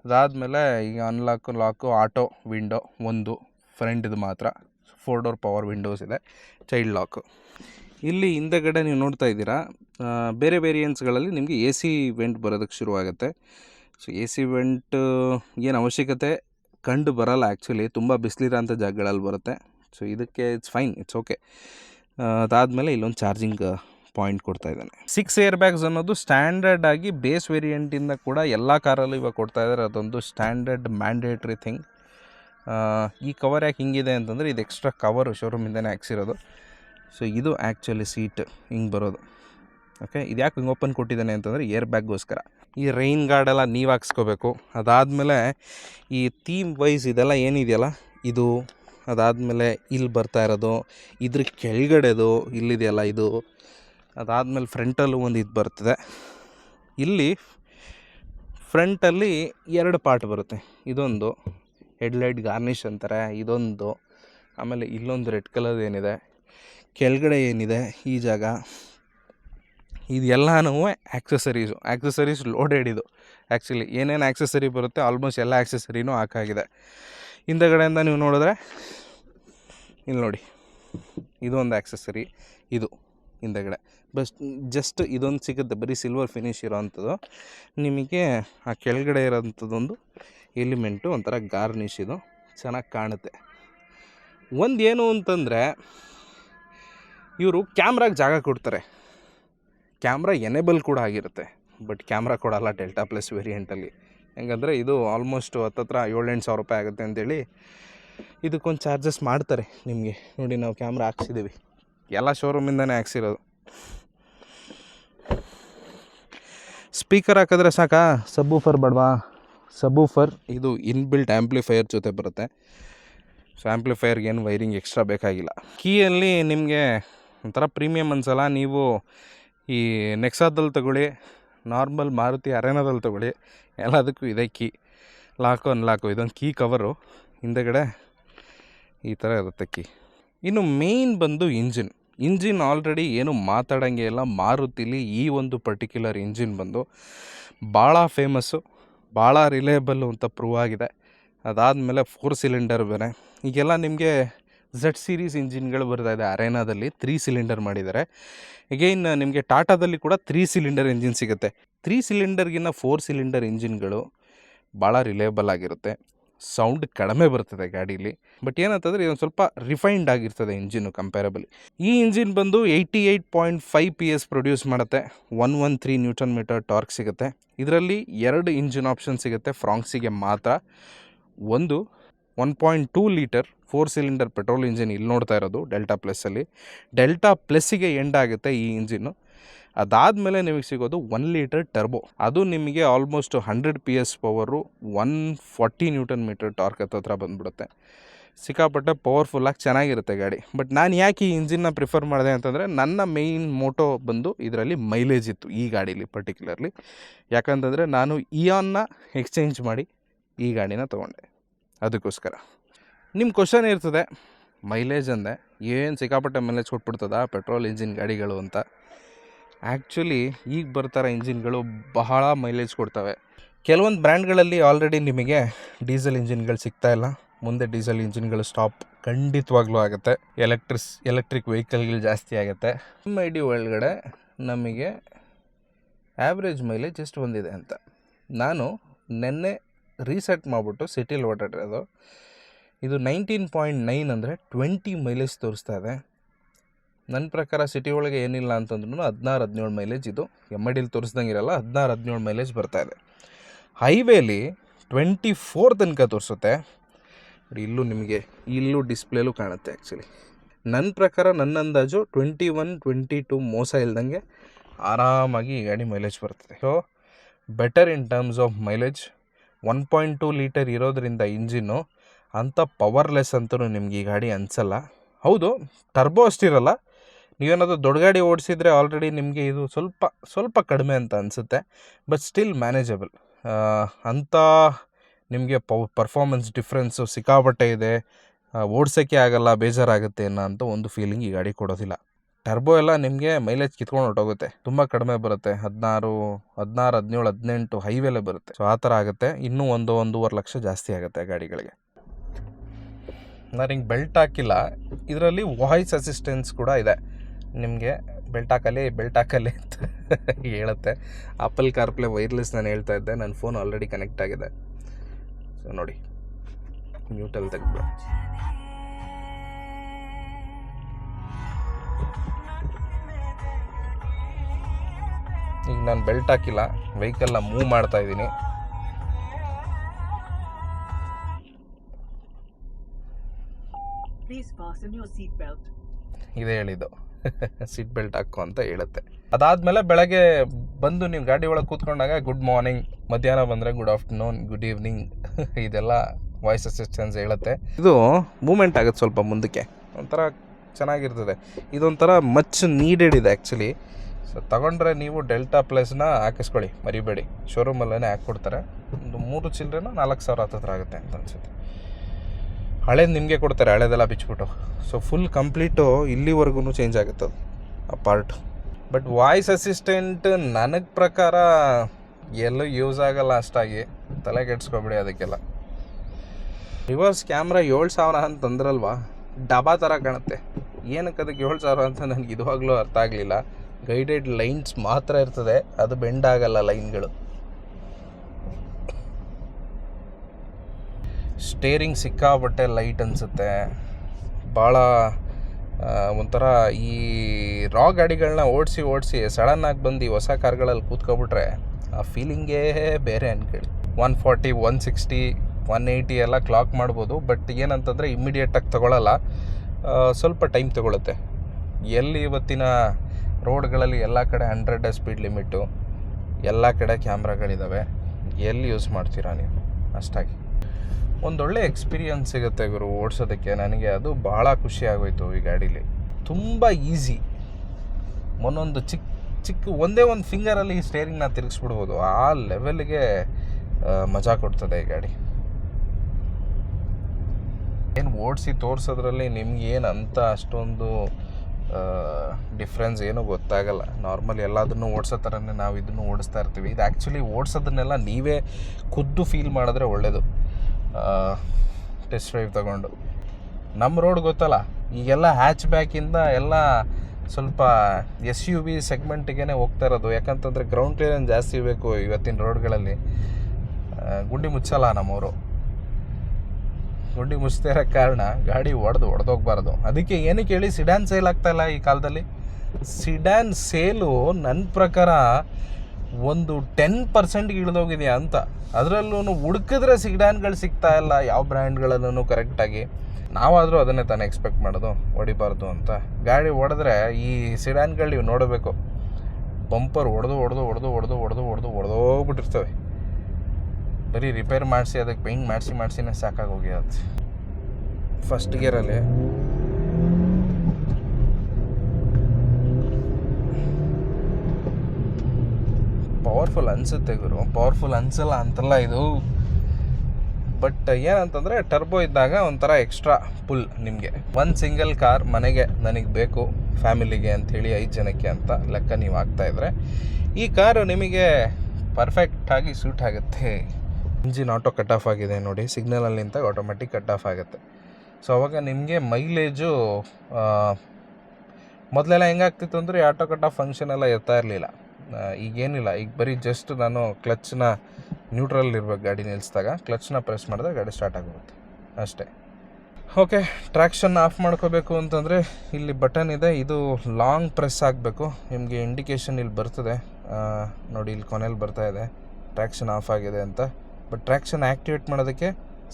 ಅದಾದಮೇಲೆ ಈಗ ಅನ್ಲಾಕು ಲಾಕು ಆಟೋ ವಿಂಡೋ ಒಂದು ಫ್ರಂಟಿದು ಮಾತ್ರ. ಫೋರ್ ಡೋರ್ ಪವರ್ ವಿಂಡೋಸ್ ಇದೆ ಚೈಲ್ಡ್ ಲಾಕು ಇಲ್ಲಿ ಹಿಂದೆಗಡೆ ನೀವು ನೋಡ್ತಾ ಇದ್ದೀರಾ ಬೇರೆ ವೇರಿಯಂಟ್ಸ್ಗಳಲ್ಲಿ ನಿಮಗೆ ಎ ಸಿ ವೆಂಟ್ ಬರೋದಕ್ಕೆ ಶುರುವಾಗುತ್ತೆ. ಸೊ ಎ ಸಿ ವೆಂಟ್ ಏನು ಅವಶ್ಯಕತೆ ಕಂಡು ಬರಲ್ಲ ಆ್ಯಕ್ಚುಲಿ ತುಂಬ ಬಿಸಿಲಿರೋಂಥ ಜಾಗಗಳಲ್ಲಿ ಬರುತ್ತೆ. ಸೊ ಇದಕ್ಕೆ ಇಟ್ಸ್ ಫೈನ್ ಇಟ್ಸ್ ಓಕೆ ಅದಾದಮೇಲೆ ಇಲ್ಲೊಂದು ಚಾರ್ಜಿಂಗ್ ಪಾಯಿಂಟ್ ಕೊಡ್ತಾ ಇದ್ದಾನೆ. ಸಿಕ್ಸ್ ಏರ್ ಬ್ಯಾಗ್ಸ್ ಅನ್ನೋದು ಸ್ಟ್ಯಾಂಡರ್ಡ್ ಆಗಿ ಬೇಸ್ ವೇರಿಯಂಟಿಂದ ಕೂಡ ಎಲ್ಲ ಕಾರಲ್ಲೂ ಇವಾಗ ಕೊಡ್ತಾ ಇದ್ದಾರೆ ಅದೊಂದು ಸ್ಟ್ಯಾಂಡರ್ಡ್ ಮ್ಯಾಂಡೇಟ್ರಿ ಥಿಂಗ್ ಈ ಕವರ್ ಯಾಕೆ ಹಿಂಗಿದೆ ಅಂತಂದರೆ ಇದು ಎಕ್ಸ್ಟ್ರಾ ಕವರ್ ಶೋರೂಮಿಂದನೇ ಹಾಕ್ಸಿರೋದು. ಸೊ ಇದು ಆ್ಯಕ್ಚುಲಿ ಸೀಟ್ ಹಿಂಗೆ ಬರೋದು. ಓಕೆ ಇದು ಯಾಕೆ ಹಿಂಗೆ ಓಪನ್ ಕೊಟ್ಟಿದ್ದಾನೆ ಅಂತಂದರೆ ಏರ್ ಬ್ಯಾಗ್ಗೋಸ್ಕರ ಈ ರೈನ್ ಗಾರ್ಡೆಲ್ಲ ನೀವು ಹಾಕ್ಸ್ಕೋಬೇಕು. ಅದಾದಮೇಲೆ ಈ ಥೀಮ್ ವೈಸ್ ಇದೆಲ್ಲ ಏನಿದೆಯಲ್ಲ? ಇದು ಅದಾದಮೇಲೆ ಇಲ್ಲಿ ಬರ್ತಾ ಇರೋದು. ಇದ್ರ ಕೆಳಗಡೆದು ಇಲ್ಲಿದೆಯಲ್ಲ ಇದು? ಅದಾದಮೇಲೆ ಫ್ರಂಟಲ್ಲೂ ಒಂದು ಇದು ಬರ್ತದೆ. ಇಲ್ಲಿ ಫ್ರಂಟಲ್ಲಿ ಎರಡು ಪಾರ್ಟ್ ಬರುತ್ತೆ. ಇದೊಂದು ಹೆಡ್ಲೈಟ್ ಗಾರ್ನಿಷ್ ಅಂತಾರೆ, ಇದೊಂದು ಆಮೇಲೆ ಇಲ್ಲೊಂದು ರೆಡ್ ಕಲರ್ ಏನಿದೆ, ಕೆಳಗಡೆ ಏನಿದೆ ಈ ಜಾಗ, ಇದೆಲ್ಲನೂ ಆ್ಯಕ್ಸಸರೀಸು ಆ್ಯಕ್ಸಸರೀಸ್ ಲೋಡೆಡ್ ಇದು. ಆ್ಯಕ್ಚುಲಿ ಏನೇನು ಆ್ಯಕ್ಸಸರಿ ಬರುತ್ತೆ ಆಲ್ಮೋಸ್ಟ್ ಎಲ್ಲ ಆ್ಯಕ್ಸಸರಿನೂ ಹಾಕಾಗಿದೆ. ಹಿಂದಗಡೆಯಿಂದ ನೀವು ನೋಡಿದ್ರೆ, ಇಲ್ಲಿ ನೋಡಿ, ಇದೊಂದು ಆ್ಯಕ್ಸಸರಿ ಇದು ಹಿಂದಗಡೆ. ಬಸ್ ಜಸ್ಟ್ ಇದೊಂದು ಸಿಗುತ್ತೆ, ಬರೀ ಸಿಲ್ವರ್ ಫಿನಿಶ್ ಇರೋವಂಥದ್ದು ನಿಮಗೆ ಆ ಕೆಳಗಡೆ ಇರೋಂಥದ್ದೊಂದು ಎಲಿಮೆಂಟು ಒಂಥರ ಗಾರ್ನಿಷ್ ಇದು. ಚೆನ್ನಾಗಿ ಕಾಣುತ್ತೆ. ಒಂದು ಏನು ಅಂತಂದರೆ, ಇವರು ಕ್ಯಾಮ್ರಾಗೆ ಜಾಗ ಕೊಡ್ತಾರೆ. ಕ್ಯಾಮ್ರಾ ಎನೇಬಲ್ ಕೂಡ ಆಗಿರುತ್ತೆ ಬಟ್ ಕ್ಯಾಮ್ರಾ ಕೊಡೋಲ್ಲ ಡೆಲ್ಟಾ ಪ್ಲಸ್ ವೇರಿಯಂಟಲ್ಲಿ ಹೆಂಗಂದರೆ ಇದು ಆಲ್ಮೋಸ್ಟ್ ಹತ್ತತ್ರ ಏಳೆಂಟು ಸಾವಿರ ರೂಪಾಯಿ ಆಗುತ್ತೆ ಅಂತೇಳಿ ಇದಕ್ಕೊಂದು ಚಾರ್ಜಸ್ ಮಾಡ್ತಾರೆ ನಿಮಗೆ. ನೋಡಿ ನಾವು ಕ್ಯಾಮ್ರಾ ಹಾಕ್ಸಿದ್ದೀವಿ ಎಲ್ಲ ಶೋರೂಮಿಂದನೇ ಹಾಕ್ಸಿರೋದು. ಸ್ಪೀಕರ್ ಹಾಕಿದ್ರೆ ಸಾಕಾ? ಸಬ್ಬೂಫರ್ ಬಡವಾ. ಸಬ್ಬೂಫರ್. ಇದು ಇನ್ಬಿಲ್ಟ್ ಆ್ಯಂಪ್ಲಿಫೈಯರ್ ಜೊತೆ ಬರುತ್ತೆ. ಸೊ ಆ್ಯಂಪ್ಲಿಫೈಯರ್ಗೆ ಏನು ವೈರಿಂಗ್ ಎಕ್ಸ್ಟ್ರಾ ಬೇಕಾಗಿಲ್ಲ. ಕೀಯಲ್ಲಿ ನಿಮಗೆ ಒಂಥರ ಪ್ರೀಮಿಯಮ್ ಅನ್ಸಲ್ಲ? ನೀವು ಈ ನೆಕ್ಸಾದಲ್ಲಿ ತಗೊಳ್ಳಿ ನಾರ್ಮಲ್ ಮಾರುತಿ ಅರೇನಾದಲ್ಲಿ ತಗೊಳ್ಳಿ ಎಲ್ಲದಕ್ಕೂ ಇದೆ ಕೀ ಲಾಕು ಅನ್ಲಾಕು ಇದೊಂದು ಕೀ ಕವರು ಹಿಂದೆಗಡೆ ಈ ಥರ ಇರುತ್ತೆ ಕೀ ಇನ್ನು ಮೇಯ್ನ್ ಬಂದು ಇಂಜಿನ್ ಇಂಜಿನ್ ಆಲ್ರೆಡಿ ಏನು ಮಾತಾಡೋಂಗೆ ಇಲ್ಲ. ಮಾರುತಿಲಿ ಈ ಒಂದು ಪರ್ಟಿಕ್ಯುಲರ್ ಇಂಜಿನ್ ಬಂದು ಭಾಳ ಫೇಮಸ್ಸು ಭಾಳ ರಿಲೇಬಲ್ಲು ಅಂತ ಪ್ರೂವ್ ಆಗಿದೆ. ಅದಾದಮೇಲೆ ಫೋರ್ ಸಿಲಿಂಡರ್ ಬೇರೆ ಈಗೆಲ್ಲ ನಿಮಗೆ ಝಡ್ ಸೀರೀಸ್ ಇಂಜಿನ್ಗಳು ಬರ್ತಾ ಇದೆ. ಅರೇನಾದಲ್ಲಿ ತ್ರೀ ಸಿಲಿಂಡರ್ ಮಾಡಿದ್ದಾರೆ. ಎಗೈನ್ ನಿಮಗೆ ಟಾಟಾದಲ್ಲಿ ಕೂಡ ತ್ರೀ ಸಿಲಿಂಡರ್ ಇಂಜಿನ್ ಸಿಗುತ್ತೆ. ತ್ರೀ ಸಿಲಿಂಡರ್ಗಿನ್ನ ಫೋರ್ ಸಿಲಿಂಡರ್ ಇಂಜಿನ್ಗಳು ಭಾಳ ರಿಲೇಬಲ್ ಆಗಿರುತ್ತೆ. ಸೌಂಡ್ ಕಡಿಮೆ ಬರ್ತದೆ ಗಾಡೀಲಿ. ಬಟ್ ಏನಂತಂದರೆ ಇದೊಂದು ಸ್ವಲ್ಪ ರಿಫೈನ್ಡ್ ಆಗಿರ್ತದೆ ಇಂಜಿನು ಕಂಪೇರಬಲಿ ಈ ಇಂಜಿನ್ ಬಂದು eighty eight point five P S produce ಮಾಡುತ್ತೆ. One one three newton metre torque ಸಿಗುತ್ತೆ. ಇದರಲ್ಲಿ ಎರಡು ಇಂಜಿನ್ ಆಪ್ಷನ್ ಸಿಗುತ್ತೆ ಫ್ರಾಂಕ್ಸಿಗೆ ಮಾತ್ರ. ಒಂದು one point two litre four cylinder petrol engine ಇಲ್ಲಿ ನೋಡ್ತಾ ಇರೋದು, ಡೆಲ್ಟಾ ಪ್ಲಸ್ಸಲ್ಲಿ ಡೆಲ್ಟಾ ಪ್ಲಸ್ಸಿಗೆ ಎಂಡ್ ಆಗುತ್ತೆ ಈ ಇಂಜಿನ್ನು ಅದಾದಮೇಲೆ ನಿಮಗೆ ಸಿಗೋದು ಒನ್ ಲೀಟರ್ ಟರ್ಬೋ ಅದು ನಿಮಗೆ almost hundred P S power one forty newton metre torque ಹತ್ರ ಬಂದುಬಿಡುತ್ತೆ. ಸಿಕ್ಕಾಪಟ್ಟೆ ಪವರ್ಫುಲ್ಲಾಗಿ ಚೆನ್ನಾಗಿರುತ್ತೆ ಗಾಡಿ. ಬಟ್ ನಾನು ಯಾಕೆ ಈ ಇಂಜಿನ್ನ ಪ್ರಿಫರ್ ಮಾಡಿದೆ ಅಂತಂದರೆ, ನನ್ನ ಮೇಯ್ನ್ ಮೋಟೋ ಬಂದು ಇದರಲ್ಲಿ ಮೈಲೇಜ್ ಇತ್ತು ಈ ಗಾಡೀಲಿ ಪರ್ಟಿಕ್ಯುಲರ್ಲಿ ಯಾಕಂತಂದರೆ ನಾನು ಇಯಾನ್ನ ಎಕ್ಸ್ಚೇಂಜ್ ಮಾಡಿ ಈ ಗಾಡಿನ ತೊಗೊಂಡೆ. ಅದಕ್ಕೋಸ್ಕರ. ನಿಮ್ಮ ಕ್ವಶನ್ ಇರ್ತದೆ ಮೈಲೇಜ್ ಅಂದೆ. ಏನು ಸಿಕ್ಕಾಪಟ್ಟೆ ಮೈಲೇಜ್ ಕೊಟ್ಬಿಡ್ತದ ಪೆಟ್ರೋಲ್ ಇಂಜಿನ್ ಗಾಡಿಗಳು ಅಂತ. ಆ್ಯಕ್ಚುಲಿ ಈಗ ಬರ್ತಾರ ಇಂಜಿನ್ಗಳು ಬಹಳ ಮೈಲೇಜ್ ಕೊಡ್ತವೆ. ಕೆಲವೊಂದು ಬ್ರ್ಯಾಂಡ್ಗಳಲ್ಲಿ ಆಲ್ರೆಡಿ ನಿಮಗೆ ಡೀಸೆಲ್ ಇಂಜಿನ್ಗಳು ಸಿಗ್ತಾ ಇಲ್ಲ. ಮುಂದೆ ಡೀಸೆಲ್ ಇಂಜಿನ್ಗಳು ಸ್ಟಾಪ್ ಖಂಡಿತವಾಗ್ಲೂ ಆಗುತ್ತೆ. ಎಲೆಕ್ಟ್ರಿಸ್ ಎಲೆಕ್ಟ್ರಿಕ್ ವೆಹಿಕಲ್ಗಳು ಜಾಸ್ತಿ ಆಗುತ್ತೆ. ಎಂ ಐ ಡಿ ಒಳಗಡೆ ನಮಗೆ ಆ್ಯಾವ್ರೇಜ್ ಮೈಲೇಜ್ ಎಷ್ಟು ಬಂದಿದೆ ಅಂತ. ನಾನು ನೆನ್ನೆ ರೀಸೆಟ್ ಮಾಡಿಬಿಟ್ಟು ಸಿಟಿಲಿ ಓಡಾಡಿರೋದು ಇದು ನೈನ್ಟೀನ್ ಪಾಯಿಂಟ್ ನೈನ್ ಅಂದರೆ ಟ್ವೆಂಟಿ ಮೈಲೇಜ್ ತೋರಿಸ್ತಾ ಇದೆ. ನನ್ನ ಪ್ರಕಾರ ಸಿಟಿ ಒಳಗೆ ಏನಿಲ್ಲ ಅಂತಂದ್ರೂ ಹದಿನಾರು, ಹದಿನೇಳು ಮೈಲೇಜ್ ಇದು. ಎಂ ಐ ಡಿಲಿ ತೋರಿಸ್ದಂಗೆ ಇರಲ್ಲ, ಹದಿನಾರು, ಹದಿನೇಳು ಮೈಲೇಜ್ ಬರ್ತಾ ಇದೆ. ಹೈವೇಲಿ ಟ್ವೆಂಟಿ ಫೋರ್ ತನಕ ತೋರಿಸುತ್ತೆ. ಇಲ್ಲೂ ನಿಮಗೆ, ಇಲ್ಲೂ ಡಿಸ್ಪ್ಲೇಲೂ ಕಾಣುತ್ತೆ ಆ್ಯಕ್ಚುಲಿ ನನ್ನ ಪ್ರಕಾರ, ನನ್ನ ಅಂದಾಜು ಟ್ವೆಂಟಿ ಒನ್ ಟ್ವೆಂಟಿ ಟು ಮೋಸ ಇಲ್ದಂಗೆ ಆರಾಮಾಗಿ ಈ ಗಾಡಿ ಮೈಲೇಜ್ ಬರ್ತದೆ. So better in terms of mileage one point two litre ಇರೋದ್ರಿಂದ ಇಂಜಿನ್ನು ಅಂಥ ಪವರ್ಲೆಸ್ ಅಂತೂ ನಿಮ್ಗೆ ಈ ಗಾಡಿ ಅನಿಸಲ್ಲ. ಹೌದು ಟರ್ಬೋ ಅಷ್ಟಿರಲ್ಲ. ನೀವೇನಾದರೂ ದೊಡ್ಡ ಗಾಡಿ ಓಡಿಸಿದ್ರೆ ಆಲ್ರೆಡಿ ನಿಮಗೆ ಇದು ಸ್ವಲ್ಪ ಸ್ವಲ್ಪ ಕಡಿಮೆ ಅಂತ ಅನಿಸುತ್ತೆ ಬಟ್ ಸ್ಟಿಲ್ ಮ್ಯಾನೇಜಬಲ್ ಅಂಥ ನಿಮಗೆ ಪವ್ ಪರ್ಫಾರ್ಮೆನ್ಸ್ ಡಿಫ್ರೆನ್ಸು ಸಿಕ್ಕಾಪಟ್ಟೆ ಇದೆ. ಓಡಿಸೋಕ್ಕೆ ಆಗಲ್ಲ, ಬೇಜಾರಾಗುತ್ತೆ ಅನ್ನೋ ಅಂತ ಒಂದು ಫೀಲಿಂಗ್ ಈ ಗಾಡಿ ಕೊಡೋದಿಲ್ಲ. ಟರ್ಬೋ ಎಲ್ಲ ನಿಮಗೆ ಮೈಲೇಜ್ ಕಿತ್ಕೊಂಡು ಹೊರಟೋಗುತ್ತೆ. ತುಂಬ ಕಡಿಮೆ ಬರುತ್ತೆ, ಹದಿನಾರು ಹದಿನಾರು, ಹದಿನೇಳು, ಹದಿನೆಂಟು ಹೈವೇಲೆ ಬರುತ್ತೆ. ಸೊ ಆ ಥರ ಆಗುತ್ತೆ. ಇನ್ನೂ ಒಂದು ಒಂದೂವರೆ ಲಕ್ಷ ಜಾಸ್ತಿ ಆಗುತ್ತೆ ಗಾಡಿಗಳಿಗೆ. ನಾನು ಹಿಂಗೆ ಬೆಲ್ಟ್ ಹಾಕಿಲ್ಲ. ಇದರಲ್ಲಿ ವಾಯ್ಸ್ ಅಸಿಸ್ಟೆನ್ಸ್ ಕೂಡ ಇದೆ. ನಿಮಗೆ ಬೆಲ್ಟ್ ಹಾಕಲಿ ಬೆಲ್ಟ್ ಹಾಕಲಿ ಅಂತ ಹೇಳುತ್ತೆ. ಆಪಲ್ ಕಾರ್ಪ್ಲೇ ವೈರ್ಲೆಸ್ ನಾನು ಹೇಳ್ತಾ ಇದ್ದೆ. ನನ್ನ ಫೋನ್ ಆಲ್ರೆಡಿ ಕನೆಕ್ಟ್ ಆಗಿದೆ. ಸೊ ನೋಡಿ. ಮ್ಯೂಟಲ್ಲಿ ತೆಗೆದು ಈಗ ನಾನು ಬೆಲ್ಟ್ ಹಾಕಿಲ್ಲ. ವೆಹಿಕಲ್ನ ಮೂವ್ ಮಾಡ್ತಾ ಇದ್ದೀನಿ. Please ಯುವರ್ ಸೀಟ್ ಬೆಲ್ಟ್ ಇದೇ ಹೇಳಿದ್ದು. ಸೀಟ್ ಬೆಲ್ಟ್ ಹಾಕು ಅಂತ ಹೇಳುತ್ತೆ. ಅದಾದ್ಮೇಲೆ ಬೆಳಗ್ಗೆ ಬಂದು ನೀವು ಗಾಡಿ ಒಳಗೆ ಕೂತ್ಕೊಂಡಾಗ ಗುಡ್ ಮಾರ್ನಿಂಗ್ ಮಧ್ಯಾಹ್ನ ಬಂದರೆ ಗುಡ್ ಆಫ್ಟರ್ನೂನ್ ಗುಡ್ ಈವ್ನಿಂಗ್ ಇದೆಲ್ಲ ವಾಯ್ಸ್ ಅಸಿಸ್ಟೆನ್ಸ್ ಹೇಳುತ್ತೆ. ಇದು ಮೂಮೆಂಟ್ ಆಗುತ್ತೆ ಸ್ವಲ್ಪ ಮುಂದಕ್ಕೆ. ಒಂಥರ ಚೆನ್ನಾಗಿರ್ತದೆ. ಇದೊಂಥರ ಮಚ್ ನೀಡೆಡ್ ಇದೆ ಆ್ಯಕ್ಚುಲಿ ಸೊ ತಗೊಂಡ್ರೆ ನೀವು ಡೆಲ್ಟಾ ಪ್ಲಸ್ನ ಹಾಕಿಸ್ಕೊಳ್ಳಿ. ಮರಿಬೇಡಿ. ಶೋರೂಮಲ್ಲೇ ಹಾಕ್ಕೊಡ್ತಾರೆ. ಒಂದು ಮೂರು ಚಿಲ್ಲರೆನೋ ನಾಲ್ಕು ಸಾವಿರ ಹತ್ತತ್ರ ಆಗುತ್ತೆ ಅಂತ ಅನ್ಸುತ್ತೆ. ಹಳೇದು ನಿಮಗೆ ಕೊಡ್ತಾರೆ, ಹಳೇದೆಲ್ಲ ಬಿಚ್ಚಿಬಿಟ್ಟು ಸೊ ಫುಲ್ ಕಂಪ್ಲೀಟು ಇಲ್ಲಿವರೆಗೂ ಚೇಂಜ್ ಆಗುತ್ತೆ ಅದು ಆ ಪಾರ್ಟ್ ಬಟ್ ವಾಯ್ಸ್ ಅಸಿಸ್ಟೆಂಟ್ ನನಗೆ ಪ್ರಕಾರ ಎಲ್ಲೂ ಯೂಸ್ ಆಗಲ್ಲ ಅಷ್ಟಾಗಿ. ತಲೆ ಕೆಡ್ಸ್ಕೊಬಿಡಿ ಅದಕ್ಕೆಲ್ಲ. ರಿವರ್ಸ್ ಕ್ಯಾಮ್ರಾ ಏಳು ಸಾವಿರ ಅಂತಂದ್ರಲ್ವಾ ಡಬಾ ಥರ ಕಾಣುತ್ತೆ. ಏನಕ್ಕೆ ಅದಕ್ಕೆ ಏಳು ಸಾವಿರ ಅಂತ ನನಗೆ ಇದುವಾಗಲೂ ಅರ್ಥ ಆಗಲಿಲ್ಲ. ಗೈಡೆಡ್ ಲೈನ್ಸ್ ಮಾತ್ರ ಇರ್ತದೆ. ಅದು ಬೆಂಡ್ ಆಗಲ್ಲ ಲೈನ್ಗಳು ಸ್ಟೇರಿಂಗ್ ಸಿಕ್ಕಾಬಟ್ಟೆ ಲೈಟ್ ಅನಿಸುತ್ತೆ. ಭಾಳ ಒಂಥರ ಈ ರಾ ಗಾಡಿಗಳನ್ನ ಓಡಿಸಿ ಓಡಿಸಿ ಸಡನ್ನಾಗಿ ಬಂದು ಹೊಸ ಕಾರ್ಗಳಲ್ಲಿ ಕೂತ್ಕೊಬಿಟ್ರೆ ಆ ಫೀಲಿಂಗೇ ಬೇರೆ ಅನ್ಕೇಳಿ. One forty, one sixty, one eighty ಎಲ್ಲ ಕ್ಲಾಕ್ ಮಾಡ್ಬೋದು. ಬಟ್ ಏನಂತಂದರೆ ಇಮ್ಮಿಡಿಯೇಟಾಗಿ ತಗೊಳ್ಳಲ್ಲ ಸ್ವಲ್ಪ ಟೈಮ್ ತೊಗೊಳುತ್ತೆ. ಎಲ್ಲಿ ಇವತ್ತಿನ ರೋಡ್ಗಳಲ್ಲಿ ಎಲ್ಲ ಕಡೆ ಹಂಡ್ರೆಡ್ ಸ್ಪೀಡ್ ಲಿಮಿಟು ಎಲ್ಲ ಕಡೆ ಕ್ಯಾಮ್ರಾಗಳಿದ್ದಾವೆ ಎಲ್ಲಿ ಯೂಸ್ ಮಾಡ್ತೀರಾ ನೀವು? ಅಷ್ಟಾಗಿ. ಒಂದೊಳ್ಳೆ ಎಕ್ಸ್ಪೀರಿಯನ್ಸ್ ಸಿಗುತ್ತೆ ಗುರು ಓಡಿಸೋದಕ್ಕೆ. ನನಗೆ ಅದು ಭಾಳ ಖುಷಿ ಆಗೋಯ್ತು ಈ ಗಾಡೀಲಿ. ತುಂಬ ಈಸಿ ಒಂದೊಂದು ಚಿಕ್ಕ ಚಿಕ್ಕ ಒಂದೇ ಒಂದು ಫಿಂಗರಲ್ಲಿ ಸ್ಟೇರಿಂಗ್ನ ತಿರುಗಿಸ್ಬಿಡ್ಬೋದು. ಆ ಲೆವೆಲ್ಗೆ ಮಜಾ ಕೊಡ್ತದೆ ಈ ಗಾಡಿ. ಏನು ಓಡಿಸಿ ತೋರಿಸೋದ್ರಲ್ಲಿ ನಿಮ್ಗೆ ಏನು ಅಂತ ಅಷ್ಟೊಂದು ಡಿಫ್ರೆನ್ಸ್ ಏನೂ ಗೊತ್ತಾಗಲ್ಲ. ನಾರ್ಮಲ್ ಎಲ್ಲದನ್ನು ಓಡಿಸೋ ಥರನೇ ನಾವು ಇದನ್ನು ಓಡಿಸ್ತಾ ಇರ್ತೀವಿ. ಇದು ಆ್ಯಕ್ಚುಲಿ ಓಡಿಸೋದನ್ನೆಲ್ಲ ನೀವೇ ಖುದ್ದು ಫೀಲ್ ಮಾಡಿದ್ರೆ ಒಳ್ಳೆಯದು ಟೆಸ್ಟ್ ಡ್ರೈವ್ ತಗೊಂಡು. ನಮ್ಮ ರೋಡ್ ಗೊತ್ತಲ್ಲ, ಈಗೆಲ್ಲ ಹ್ಯಾಚ್ ಬ್ಯಾಕಿಂದ ಎಲ್ಲ ಸ್ವಲ್ಪ ಎಸ್ ಯು ವಿ ಸೆಗ್ಮೆಂಟಿಗೆ ಹೋಗ್ತಾ ಇರೋದು. ಯಾಕಂತಂದರೆ ಗ್ರೌಂಡ್ ಕ್ಲಿಯರೆನ್ಸ್ ಜಾಸ್ತಿ ಬೇಕು ಇವತ್ತಿನ ರೋಡ್ಗಳಲ್ಲಿ ಗುಂಡಿ ಮುಚ್ಚಲ್ಲ ನಮ್ಮವರು. ಗುಂಡಿ ಮುಚ್ಚದೇ ಇರೋ ಕಾರಣ ಗಾಡಿ ಒಡೆದು ಒಡೆದೋಗ್ಬಾರ್ದು. ಅದಕ್ಕೆ ಏನಕ್ಕೆ ಹೇಳಿ ಸಿಡ್ಯಾನ್ ಸೇಲ್ ಆಗ್ತಾಯಿಲ್ಲ ಈ ಕಾಲದಲ್ಲಿ? ಸಿಡ್ಯಾನ್ ಸೇಲು ನನ್ನ ಪ್ರಕಾರ ಒಂದು ಟೆನ್ ಪರ್ಸೆಂಟ್ಗೆ ಇಳಿದೋಗಿದೆಯಾ ಅಂತ. ಅದರಲ್ಲೂ ಹುಡುಕಿದ್ರೆ ಸಿಗ್ಡಾನ್ಗಳು ಸಿಗ್ತಾ ಇಲ್ಲ, ಯಾವ ಬ್ರ್ಯಾಂಡ್ಗಳಲ್ಲೂ ಕರೆಕ್ಟಾಗಿ ನಾವಾದರೂ ಅದನ್ನೇ ತಾನೇ ಎಕ್ಸ್ಪೆಕ್ಟ್ ಮಾಡೋದು, ಹೊಡಿಬಾರ್ದು ಅಂತ. ಗಾಡಿ ಹೊಡೆದ್ರೆ ಈ ಸಿಡಾನ್ಗಳು ನೀವು ನೋಡಬೇಕು. ಬಂಪರ್ ಹೊಡೆದು ಹೊಡೆದು ಹೊಡೆದು ಹೊಡೆದು ಹೊಡೆದು ಹೊಡೆದು ಹೊಡೆದೋಗ್ಬಿಟ್ಟಿರ್ತವೆ ಬರೀ ರಿಪೇರ್ ಮಾಡಿಸಿ, ಅದಕ್ಕೆ ಪೇಂಟ್ ಮಾಡಿಸಿ, ಮಾಡಿಸಿನೇ ಸಾಕಾಗಿ ಹೋಗ್ಯದ ಫಸ್ಟ್ ಗೇರಲ್ಲಿ ಪವರ್ಫುಲ್ ಅನಿಸುತ್ತೆ ಗುರು. ಪವರ್ಫುಲ್ ಅನ್ಸಲ್ಲ ಅಂತಲ್ಲ ಇದು. ಬಟ್ ಏನಂತಂದರೆ ಟರ್ಬೋ ಇದ್ದಾಗ ಒಂಥರ ಎಕ್ಸ್ಟ್ರಾ ಪುಲ್ ನಿಮಗೆ. ಒಂದು ಸಿಂಗಲ್ ಕಾರ್ ಮನೆಗೆ ನನಗೆ ಬೇಕು ಫ್ಯಾಮಿಲಿಗೆ ಅಂಥೇಳಿ ಐದು ಜನಕ್ಕೆ ಅಂತ ಲೆಕ್ಕ ನೀವು ಆಗ್ತಾ ಇದ್ರೆ, ಈ ಕಾರು ನಿಮಗೆ ಪರ್ಫೆಕ್ಟಾಗಿ ಸೂಟ್ ಆಗುತ್ತೆ. ಇಂಜಿನ್ ಆಟೋ ಕಟ್ ಆಫ್ ಆಗಿದೆ ನೋಡಿ ಸಿಗ್ನಲಲ್ಲಿ ನಿಂತಾಗ ಆಟೋಮೆಟಿಕ್ ಕಟ್ ಆಫ್ ಆಗುತ್ತೆ. ಸೊ ಅವಾಗ ನಿಮಗೆ ಮೈಲೇಜು ಮೊದಲೆಲ್ಲ ಹೆಂಗಾಗ್ತಿತ್ತು ಅಂದರೆ ಆಟೋ ಕಟ್ ಆಫ್ ಫಂಕ್ಷನ್ ಎಲ್ಲ ಇರ್ತಾ ಇರಲಿಲ್ಲ. ಈಗೇನಿಲ್ಲ. ಈಗ ಬರೀ ಜಸ್ಟ್ ನಾನು ಕ್ಲಚ್ನ ನ್ಯೂಟ್ರಲ್ ಇರ್ಬೇಕು ಗಾಡಿ ನಿಲ್ಲಿಸಿದಾಗ ಕ್ಲಚ್ನ ಪ್ರೆಸ್ ಮಾಡಿದ್ರೆ ಗಾಡಿ ಸ್ಟಾರ್ಟ್ ಆಗುತ್ತೆ ಅಷ್ಟೇ. ಓಕೆ ಟ್ರ್ಯಾಕ್ಷನ್ ಆಫ್ ಮಾಡ್ಕೋಬೇಕು ಅಂತಂದರೆ ಇಲ್ಲಿ ಬಟನ್ ಇದೆ. ಇದು ಲಾಂಗ್ ಪ್ರೆಸ್ ಆಗಬೇಕು. ನಿಮಗೆ ಇಂಡಿಕೇಶನ್ ಇಲ್ಲಿ ಬರ್ತದೆ. ನೋಡಿ ಇಲ್ಲಿ ಕೊನೆಯಲ್ಲಿ ಬರ್ತಾ ಇದೆ. ಟ್ರ್ಯಾಕ್ಷನ್ ಆಫ್ ಆಗಿದೆ ಅಂತ. ಬಟ್ ಟ್ರ್ಯಾಕ್ಷನ್ ಆ್ಯಕ್ಟಿವೇಟ್ ಮಾಡೋದಕ್ಕೆ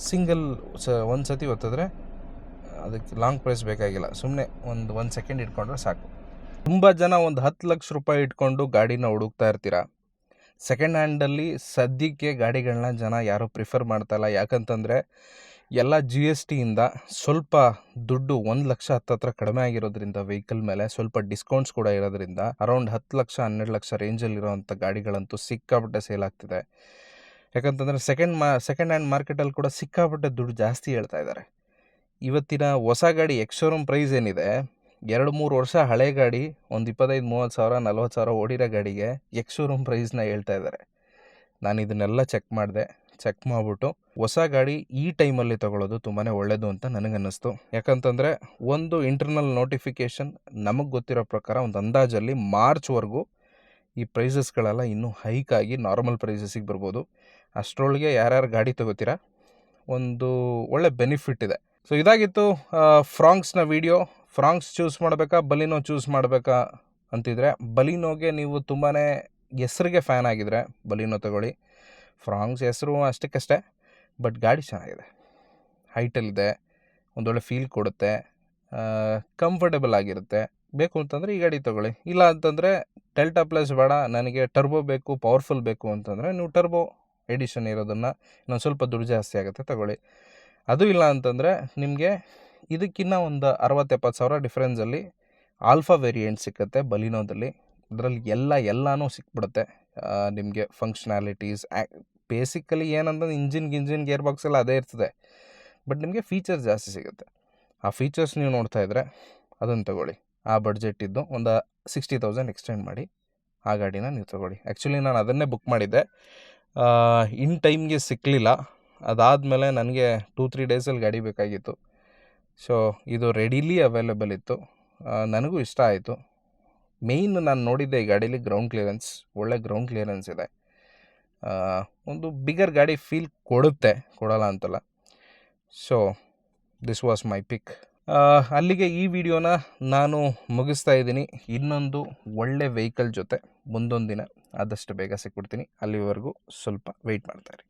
ಸಿಂಗಲ್ ಸ ಒಂದು ಸತಿ ಒತ್ತಿದ್ರೆ ಅದಕ್ಕೆ ಲಾಂಗ್ ಪ್ರೆಸ್ ಬೇಕಾಗಿಲ್ಲ. ಸುಮ್ಮನೆ ಒಂದು ಒಂದು ಸೆಕೆಂಡ್ ಇಟ್ಕೊಂಡ್ರೆ ಸಾಕು. ತುಂಬ ಜನ ಒಂದು ಹತ್ತು ಲಕ್ಷ ರೂಪಾಯಿ ಇಟ್ಕೊಂಡು ಗಾಡಿನ ಹುಡುಕ್ತಾ ಇರ್ತೀರಾ? ಸೆಕೆಂಡ್ ಹ್ಯಾಂಡಲ್ಲಿ ಸದ್ಯಕ್ಕೆ ಗಾಡಿಗಳನ್ನ ಜನ ಯಾರೂ ಪ್ರಿಫರ್ ಮಾಡ್ತಾಯಿಲ್ಲ ಯಾಕಂತಂದರೆ ಎಲ್ಲ ಜಿ ಎಸ್ ಟಿಯಿಂದ ಸ್ವಲ್ಪ ದುಡ್ಡು ಒಂದು ಲಕ್ಷ ಹತ್ತತ್ರ ಕಡಿಮೆ ಆಗಿರೋದ್ರಿಂದ ವೆಹಿಕಲ್ ಮೇಲೆ, ಸ್ವಲ್ಪ ಡಿಸ್ಕೌಂಟ್ಸ್ ಕೂಡ ಇರೋದ್ರಿಂದ ಅರೌಂಡ್ ಹತ್ತು ಲಕ್ಷ, ಹನ್ನೆರಡು ಲಕ್ಷ ರೇಂಜಲ್ಲಿರೋವಂಥ ಗಾಡಿಗಳಂತೂ ಸಿಕ್ಕಾಪಟ್ಟೆ ಸೇಲ್ ಆಗ್ತಿದೆ. ಯಾಕಂತಂದರೆ ಸೆಕೆಂಡ್ ಮಾ ಸೆಕೆಂಡ್ ಹ್ಯಾಂಡ್ ಮಾರ್ಕೆಟಲ್ಲಿ ಕೂಡ ಸಿಕ್ಕಾಪಟ್ಟೆ ದುಡ್ಡು ಜಾಸ್ತಿ ಹೇಳ್ತಾ ಇದ್ದಾರೆ. ಇವತ್ತಿನ ಹೊಸ ಗಾಡಿ ಎಕ್ಸ್ ಶೋರೂಮ್ ಪ್ರೈಸ್ ಏನಿದೆ? ಎರಡು ಮೂರು ವರ್ಷ ಹಳೆ ಗಾಡಿ, ಒಂದು ಇಪ್ಪತ್ತೈದು, ಮೂವತ್ತು ಸಾವಿರ, ನಲ್ವತ್ತು ಸಾವಿರ ಓಡಿರೋ ಗಾಡಿಗೆ ಎಕ್ಸ್ ಶೋರೂಮ್ ಪ್ರೈಸ್ನ ಹೇಳ್ತಾ ಇದ್ದಾರೆ ನಾನು ಇದನ್ನೆಲ್ಲ ಚೆಕ್ ಮಾಡಿದೆ. ಚೆಕ್ ಮಾಡಿಬಿಟ್ಟು ಹೊಸ ಗಾಡಿ ಈ ಟೈಮಲ್ಲಿ ತಗೊಳ್ಳೋದು ತುಂಬಾ ಒಳ್ಳೆಯದು ಅಂತ ನನಗನ್ನಿಸ್ತು. ಯಾಕಂತಂದರೆ ಒಂದು ಇಂಟರ್ನಲ್ ನೋಟಿಫಿಕೇಷನ್ ನಮಗೆ ಗೊತ್ತಿರೋ ಪ್ರಕಾರ ಒಂದು ಅಂದಾಜಲ್ಲಿ ಮಾರ್ಚ್ವರೆಗೂ ಈ ಪ್ರೈಸಸ್ಗಳೆಲ್ಲ ಇನ್ನೂ ಹೈಕ್ ಆಗಿ ನಾರ್ಮಲ್ ಪ್ರೈಸಸ್ಸಿಗೆ ಬರ್ಬೋದು. ಅಷ್ಟರೊಳಗೆ ಯಾರ್ಯಾರು ಗಾಡಿ ತಗೋತೀರಾ? ಒಂದು ಒಳ್ಳೆ ಬೆನಿಫಿಟ್ ಇದೆ. ಸೊ ಇದಾಗಿತ್ತು ಫ್ರಾಂಕ್ಸ್ನ ವಿಡಿಯೋ ಫ್ರಾಂಕ್ಸ್ ಚೂಸ್ ಮಾಡಬೇಕಾ, ಬಲಿನೋ ಚೂಸ್ ಮಾಡಬೇಕಾ ಅಂತಿದ್ರೆ, ಬಲಿನೋಗೆ ನೀವು ತುಂಬಾ ಹೆಸ್ರಿಗೆ ಫ್ಯಾನ್ ಆಗಿದ್ರೆ, ಬಲಿನೋ ತಗೊಳ್ಳಿ. ಫ್ರಾಂಕ್ಸ್ ಹೆಸರು ಅಷ್ಟಕ್ಕಷ್ಟೇ ಬಟ್ ಗಾಡಿ ಚೆನ್ನಾಗಿದೆ. ಹೈಟಲ್ಲಿದೆ ಒಂದೊಳ್ಳೆ ಫೀಲ್ ಕೊಡುತ್ತೆ ಕಂಫರ್ಟೇಬಲ್ ಆಗಿರುತ್ತೆ. ಬೇಕು ಅಂತಂದರೆ ಈ ಗಾಡಿ ತೊಗೊಳ್ಳಿ. ಇಲ್ಲ ಅಂತಂದರೆ ಡೆಲ್ಟಾ ಪ್ಲಸ್ ಬೇಡ, ನನಗೆ ಟರ್ಬೋ ಬೇಕು ಪವರ್ಫುಲ್ ಬೇಕು ಅಂತಂದರೆ ನೀವು ಟರ್ಬೋ ಎಡಿಷನ್ ಇರೋದನ್ನು ಇನ್ನೊಂದು ಸ್ವಲ್ಪ ದುಡ್ಡು ಜಾಸ್ತಿ ಆಗುತ್ತೆ, ತಗೊಳ್ಳಿ. ಅದು ಇಲ್ಲ ಅಂತಂದರೆ ನಿಮಗೆ ಇದಕ್ಕಿಂತ ಒಂದು ಅರವತ್ತು ಎಪ್ಪತ್ತು ಸಾವಿರ ಡಿಫ್ರೆನ್ಸಲ್ಲಿ ಆಲ್ಫಾ ವೇರಿಯಂಟ್ ಸಿಕ್ಕುತ್ತೆ ಬಲಿನೋದಲ್ಲಿ. ಅದರಲ್ಲಿ ಎಲ್ಲ, ಎಲ್ಲನೂ ಸಿಕ್ಬಿಡುತ್ತೆ. ನಿಮಗೆ ಫಂಕ್ಷನಾಲಿಟೀಸ್ ಆ್ಯಕ್ ಬೇಸಿಕಲಿ ಏನಂತಂದ್ರೆ ಇಂಜಿನ್ ಗಿಂಜಿನ್ ಗೇರ್ ಬಾಕ್ಸ್ ಎಲ್ಲ ಅದೇ ಇರ್ತದೆ. ಬಟ್ ನಿಮಗೆ ಫೀಚರ್ಸ್ ಜಾಸ್ತಿ ಸಿಗುತ್ತೆ. ಆ ಫೀಚರ್ಸ್ ನೀವು ನೋಡ್ತಾ ಇದ್ದರೆ ಅದನ್ನು ತಗೊಳ್ಳಿ. ಆ ಬಡ್ಜೆಟ್ ಇದ್ದು ಒಂದು ಸಿಕ್ಸ್ಟಿ ತೌಸಂಡ್ ಎಕ್ಸ್ಟೆಂಡ್ ಮಾಡಿ ಆ ಗಾಡಿನ ನೀವು ತಗೊಳ್ಳಿ. ಆ್ಯಕ್ಚುಲಿ ನಾನು ಅದನ್ನೇ ಬುಕ್ ಮಾಡಿದ್ದೆ. ಇನ್ ಟೈಮ್ಗೆ ಸಿಕ್ಕಲಿಲ್ಲ ಅದಾದಮೇಲೆ ನನಗೆ ಟೂ ತ್ರೀ ಡೇಸಲ್ಲಿ ಗಾಡಿ ಬೇಕಾಗಿತ್ತು. ಸೊ ಇದು ರೆಡಿಲಿ ಅವೈಲೇಬಲ್ ಇತ್ತು. ನನಗೂ ಇಷ್ಟ ಆಯಿತು. ಮೇಯ್ನ್ ನಾನು ನೋಡಿದ್ದೆ ಈ ಗಾಡೀಲಿ ಗ್ರೌಂಡ್ ಕ್ಲಿಯರೆನ್ಸ್ ಒಳ್ಳೆ ಗ್ರೌಂಡ್ ಕ್ಲಿಯರೆನ್ಸ್ ಇದೆ. ಒಂದು ಬಿಗರ್ ಗಾಡಿ ಫೀಲ್ ಕೊಡುತ್ತೆ, ಕೊಡಲ್ಲ ಅಂತಲ್ಲ. So this was my pick ಅಲ್ಲಿಗೆ ಈ ವಿಡಿಯೋನ ನಾನು ಮುಗಿಸ್ತಾ ಇದ್ದೀನಿ. ಇನ್ನೊಂದು ಒಳ್ಳೆ ವೆಹಿಕಲ್ ಜೊತೆ ಮುಂದೊಂದು ದಿನ ಆದಷ್ಟು ಬೇಗ ಸಿಕ್ಬಿಡ್ತೀನಿ. ಅಲ್ಲಿವರೆಗೂ ಸ್ವಲ್ಪ ವೆಯ್ಟ್ ಮಾಡ್ತಾಯಿರಿ